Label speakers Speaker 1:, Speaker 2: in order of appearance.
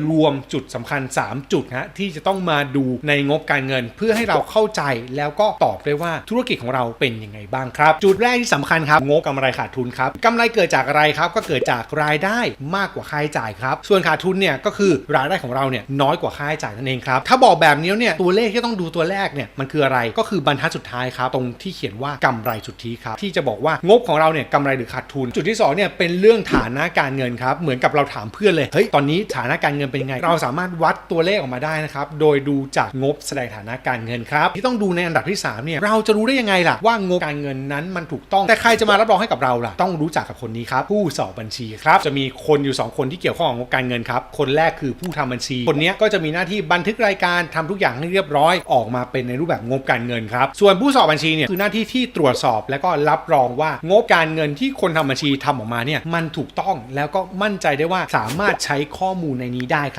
Speaker 1: รวมจุดสำคัญ 3 จุดฮะที่จะต้องมาดูในงบการเงิน เพื่อให้เราเข้าใจแล้วก็ตอบได้ว่าธุรกิจของเราเป็นยังไงบ้างครับ จุดแรกที่สำคัญครับงบกำไรขาดทุนครับกำไรเกิดจากอะไรครับ ก็เกิดจากรายได้มากกว่าค่าใช้จ่ายครับ ส่วนขาดทุนเนี่ยก็คือรายได้ของเราเนี่ยน้อยกว่าค่าใช้จ่ายนั่นเองครับถ้าบอกแบบนี้เนี่ยตัวเลขที่ต้องดูตัวแรกเนี่ยมันคืออะไรก็คือบรรทัดสุดท้ายครับตรงที่เขียนว่ากำไรสุทธิครับที่จะบอกว่างบของเราเนี่ยกำไรหรือขาดทุน จุดที่สองเนี่ยเป็นเรื่องฐานะการเงินครับเหมือนกับเราถามเพื่อนเลยเฮ้ยตอนนี้ฐานะการเงินเป็นยังไง เราสามารถวัดตัวเลขออกมาได้นะครับ โดยดูจากงบแสดงฐานะการเงินครับ ที่ต้องดูในอันดับที่สามเนี่ยเราจะรู้ได้ยังไงล่ะว่างบการเงินนั้นมันถูกต้อง แต่ใครจะมารับรองให้กับเราล่ะ ต้องรู้จักกับคนนี้ครับผู้สอบบัญชีครับจะมีคนอยู่สองคนที่เกี่ยวข้องกับงบการเงินครับคนแรกคือผู้ทำบัญชี คนนี้ก็จะมีหน้าที่บันทึกรายการทำทุกอย่างให้เรียบร้อยออกมาเป็นในรูปแบบงบการเงินครับส่วนผู้สอบบัญชีเนี่ยคือหน้าที่ที่ตรวจสอบ และก็รับรองว่างบการเงินที่คนทำบัญชีทำออกมาเนี่ยมันถูกต้องแล้วก็มั่นใจได้ว่าสามารถใช้ข้อมูลในนี้ได้